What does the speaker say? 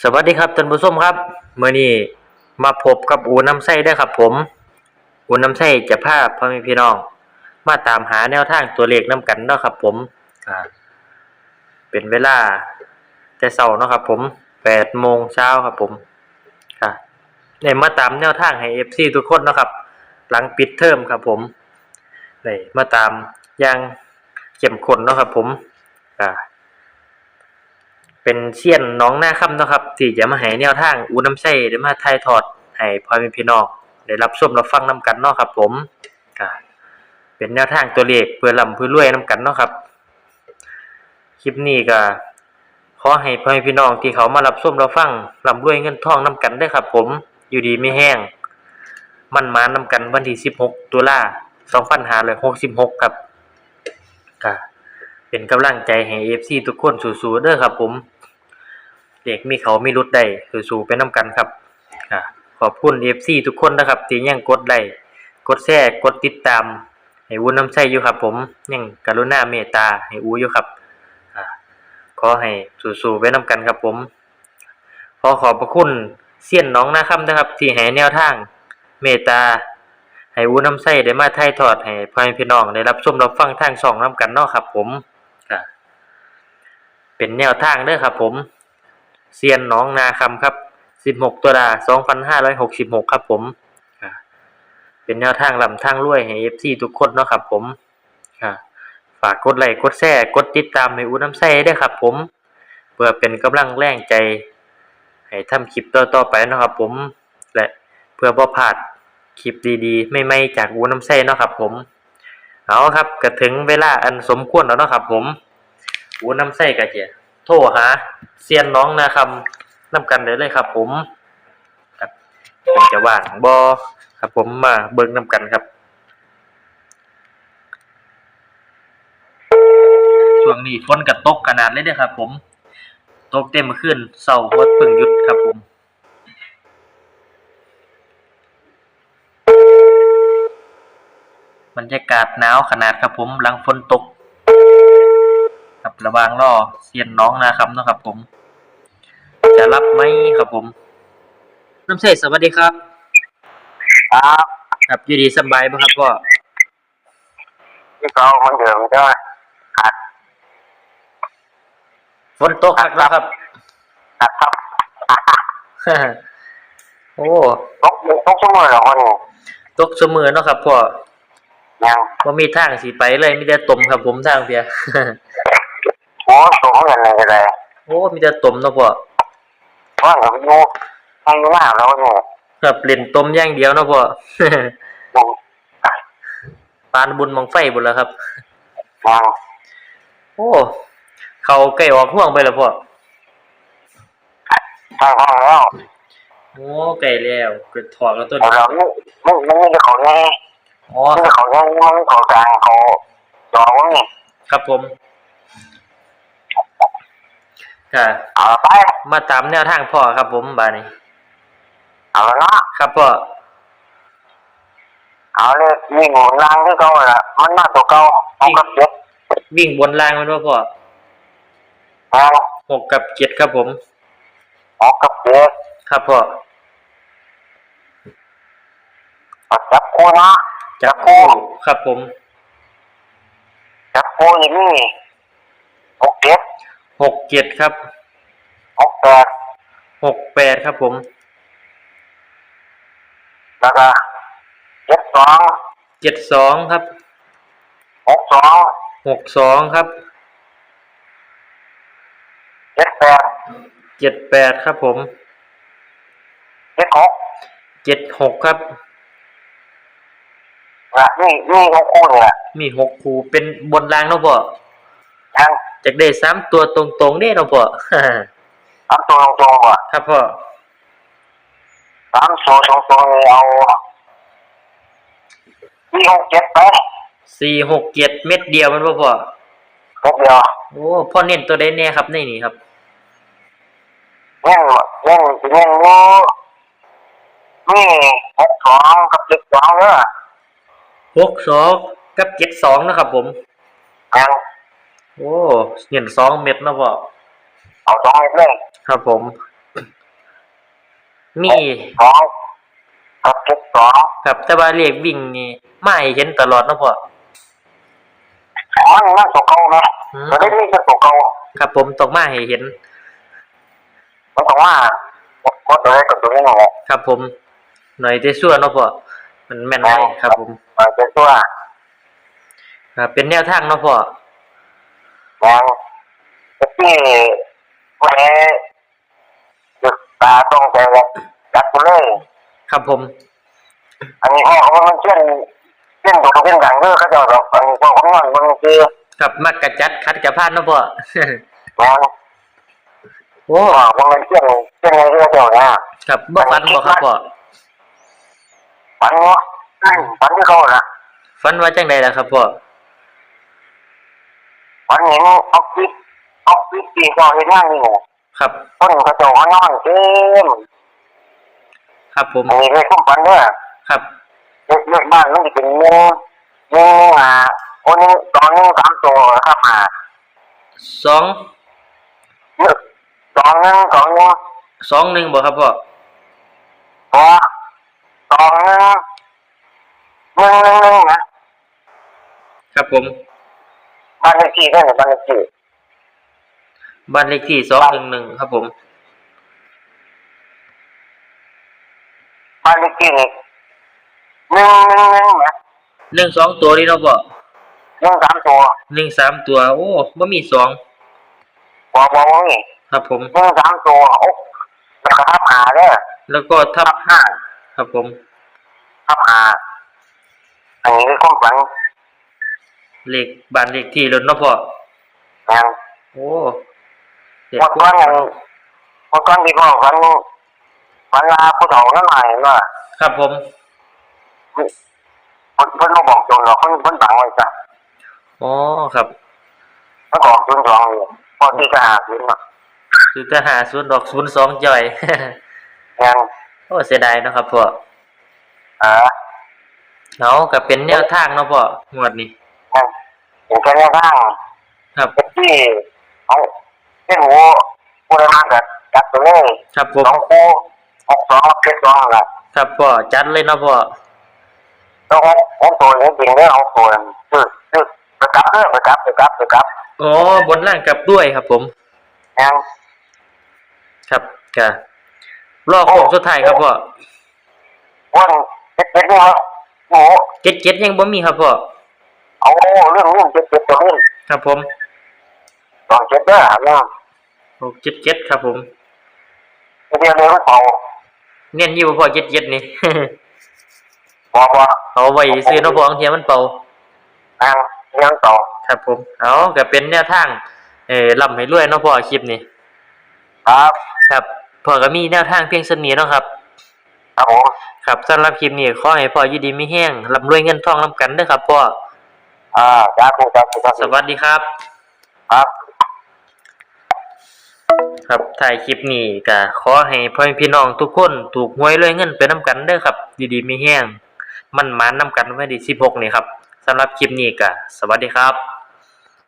สวัสดีครับท่านผู้ชมครับมื้อนี้มาพบกับอูน้ำไส้ได้อครับผมอูน้ำไส้จะพาพ่อแม่พี่น้อง มาตามหาแนวทางตัวเลขนํกันเนาะครับผมอ่าเป็นเวลาแต่เช้าเนาะครับผม8โมงเช้าครับผมค่ะได้มาตามแนวทางให้ FC ทุกคนเนาะครับ หลังปิดเทอมครับผมได้มาตามอย่างเข้มข้นเนาะครับผมอ่า เป็นเซียนน้องหน้าค่ำนะครับที่จะมาให้แนวทางอูน้ำใส้ได้มาถ่ายทอดให้พ่อแม่พี่น้องได้รับชมรับฟังนํกันเนาะครับ ผมก็เป็นแนวทางตัวเลขเพื่อร่ำเพื่อรวยนํกันเนาะครับ คลิปนี้ก็ขอให้พ่อแม่พี่น้องที่เขามารับชมรับฟังร่ำรวยเงินทองนํกันเด้ครับ ผมอยู่ดีไม่แห้ง มันมานํกันวันที่ 16 ตุลา2566 ครับก็ เป็นกำลังใจให้ FC ทุกคนสู้ๆเด้อครับผมเด็กมีเขามีรุดได้สู้ๆไปนํกันครับอ่าขอบคุณ FC ทุกคนนะครับที่ยังกดไลค์กดแชร์กดติดตามให้วุ้นน้ำใสอยู่ครับ ผมยังกรุณาเมตตาให้อูอยู่ครับอขอให้สู้ๆไปนํกันครับผม ขอขอบพระคุณเสี้ยนน้องหน้าค่ำนะครับ ที่ให้แนวทาง เมตตาให้อูน้ำใสได้มาถ่ายทอดให้พ่อแม่พี่น้องได้รับชมรับฟังทางช่องนํกันเนาะครับ ผม เป็นแนวทางเด้อครับผมเซียนหน้องนาคำครับ 16ตุลา2566 ครับผมเป็นแนวทางลำทางรวยให้ FC ทุกคนเนาะครับผมฝากกดไลค์กดแชร์กดติดตามให้อูน้ำใสด้วยครับผม เพื่อเป็นกำลังแรงใจ ให้ทำคลิปต่อๆไปเนาะครับผม และเพื่อบ่พลาดคลิปดีๆ ไม่ๆจากอูน้ำไส้เนาะครับผม เอาครับก็ถึงเวลาอันสมควรแล้วเนาะครับผม อูน้ำไส้ก็จะโทรหาเซียนน้องนะครับนำกันได้เลยครับ ผมครับเพิ่นจะว่างบ่ครับ ผมมาเบิ่งน้ำกันครับช่วงนี้ฝนก็ตกขนาดเลยเด้อครับ ผมตกเต็มขึ้นเสาร์วัดพิ่งยุดครับผมบรรยากาศหนาวขนาดครับผมหลังฝนตก ครับระหวางรอเสียนน้องนะครับเนาะครับ ผม จะรับไหมครับผมน้ำเสสวัสดีครับ ครับครับอยู่ดีสำบายบ่ครับพ่อที่เขาเหมือนเดิมใช่ไหมหัดฝนตกครับแล้วครับหัดครับโอ้ตกตกชั่วโมงเหรอคนนี้ตกเสมอเนาะครับพ่อยังบ่มีทางสิไปเลยมีแต่ตมครับผมทางเพีย โอ้สูงเงินเลยเลยโอ้มีแต่ตมเนาะพ่อว่าเราอยู่ให้มากแล้วเนี่ยครับเล่นตมอย่างเดียวเนาะพ่อยังปานบุญบังไฟบุญแล้วครับยังโอ้เขาใกล้ออกห่วงไปแล้วพ่อทางห้องแล้วโอ้ไกลแล้วเกิดถอดแล้วตัวแต่นี้เราไม่ไม่ไม่ไม่ได้เขาแน่อ๋อไม่ได้เขาแน่ไม่เขากลางเขาจอว่านี่ครับผม ค่ะ เอาไป มาตามแนวทางพ่อครับผมบานี้ เอาละเนาะครับพ่อ เอาเลยวิ่งหมุนล่างที่เขาละมันมากตัวเก่าเอากับเจ็ดวิ่งบนล่างมันว่าพ่อยังหกกับเจ็ดครับผมเอากับเจ็ดครับพ่อเอาจับคู่เนาะจับคู่ครับผม จับคู่อย่างนี้หกเจ็ด หกเจ็ดครับหกแปดหกแปดครับผมแล้วก็เจ็ดสองเจ็ดสองครับหกสองหกสองครับเจ็ดแปดเจ็ดแปดครับผมเจ็ดหกเจ็ดหกครับนะนี่นี่หกคู่เนี่ยมีหกคู่เป็นบนล่างเนาะพ่อยัง จากได้สามตัวตรงๆเด้เนาะพ่อสามตัวตรงๆว่ะครับพ่อสามตัวตรงๆเลยเอานี่หกเจ็ดไปสี่หกเจ็ดเม็ดเดียวมันบ่พ่อเม็ดเดียวโอ้พ่อเน้นตัวใดแน่ครับในนี่ครับเน่นเน่นเน่นอยู่นี่หกสองกับเจ็ดสองเนอะหกสองกับเจ็ดสองนะครับผมยัง โอ้เน้นสองเม็ดนะพ่อเอาสองเม็ดเลยครับผม มีสองกับเจ็ดสองครับแต่ว่าเลขวิ่งนี่มาให้เห็นตลอดเนาะพ่อมันมันตัวเก่าไหมอืมก็ได้มีแค่ตัวเก่าครับผมต้องมาให้เห็นมันต้องว่าก็ตัวแรกกับตัวนี้นั่นแหละครับผม หน่อยแต่ชั่วเนาะพ่อมันแม่นได้ครับผมมันเป็นตัวครับเป็นแนวทางเนาะพ่อ งานที่แหวจุดตาตรงใจแบบจัดไปเลยครับผม อันนี้พ่อเขามันเช่นเช่นตัวเช่นดังเด้อเขาเจะดอกอันนี้พ่อของมันมันคือครับมักกะจัดคัดกะพานเนาะพ่องานโอ้ พ่อมันเช่นเช่นไงที่เขาเจ้าเนี่ยครับบ่ฝันบ่ครับพ่อ ฝันเนาะฝันที่เขาน่ะฝันว่าจังไดล่ะครับพ่อ ฝันเห็นออฟฟิศออฟฟิศที่เขาเห็นงานนี่ไงครับ คนเขาเจ้าเขานอนเต็มครับผมอันนี้เลยคุ้มฝันเด้อครับเลือกเลือกบ้านมันจะเป็นหนึ่งหนึ่งอ่าโอ้หนึ่งสองหนึ่งสามตัวครับมาสองเลือกสองหนึ่งสองหนึ่งสองหนึ่งบ่ครับพ่อพอสองหนึ่งหนึ่งหนึ่งหนึ่งนะครับผม บ้านเลขที่ได้หรือบ้านเลขที่บ้านเลขที่สองหนึ่งหนึ่งครับผมบ้านเลขที่นี่หนึ่งหนึ่งหนึ่งนะหนึ่งสองตัวนี่เนาะพ่อหนึ่งสามตัวหนึ่งสามตัว โอ้บ่มีสองบอบอกว่านี่ครับผมหนึ่งสามตัวโอ้แล้วก็ทับหาเด้อแล้วก็ทับทับห้าครับผมทับหาอันนี้คือความฝัน เลขบ้านเลขที่รถเนาะพ่อนะโอ้เลขเมื่อก่อนอย่างเมื่อก่อนที่พ่อฝันฝันลาผู้เฒ่านั่นหน่อยว่าครับผมเพิ่นเพิ่นมาบอกจนหรอกเพิ่นเพิ่นบังไว้จ้ะอ๋อครับเพิ่นบอกจนสองอยู่พอที่จะหาซื้อมาคือจะหาศูนย์ดอกศูนย์สองจ่อยงานโอ้เสียดายเนาะครับพ่ออ่าเอาก็เป็นแนวทางเนาะพ่องวดนี้ งานเป็นแค่แนวทางครับที่เอาเส้นหูผู้ใดมากับจัดตัวเลยครับผม สองคู่หกสองเจ็ดสองนั่นแหละครับพ่อจัดเลยเนาะพ่อ แล้วหกหกตัวนี้จริงเด้อหกตัวนั่นคือคือไปกลับเด้อไปกลับไปกลับไปกลับอ๋อบนล่างกลับด้วยครับผมงานครับก็รอบโค้งสุดท้ายครับพ่อวันเจ็ดเจ็ดนี่วะโอ้โหเจ็ดเจ็ดยังบ่มีครับพ่อ เอาเรื่องนี้เจ็ดเจ็ดตัวนี้ครับผมสองเจ็ดเด้อเนาะหกเจ็ดเจ็ดครับผมเดี๋ยวเดี๋ยวมันเอาเน้นอยู่บ่พ่อเจ็ดเจ็ดนี่บอกว่าเอาไว้ซื้อเนาะพ่อบางเทียมันเป่าอ่าเรื่องต่อครับผม เอาก็เป็นแนวทาง เอ่อร่ำให้รวยเนาะพ่อคลิปนี้ ครับ ครับพ่อก็มีแนวทางเพียงสนี้เนาะครับ ครับผม ครับสำหรับคลิปนี้ขอให้พ่ออยู่ดีมีแห้งร่ำรวยเงินทองนํกันเด้อครับพ่อ อ่าจ้าครูจ้าครูจ้าคสรูวัสดีครับ ครับ ครับถ่ายคลิปนี้ก็ขอให้พ่อแม่พี่น้องทุกคนถูกหวยรวยเงินไปนํกันเด้อครับอยู่ดีมีแห้งมันมานนํกันวันที่16นี่ครับสำหรับคลิปนี้ก็สวัสดีครับ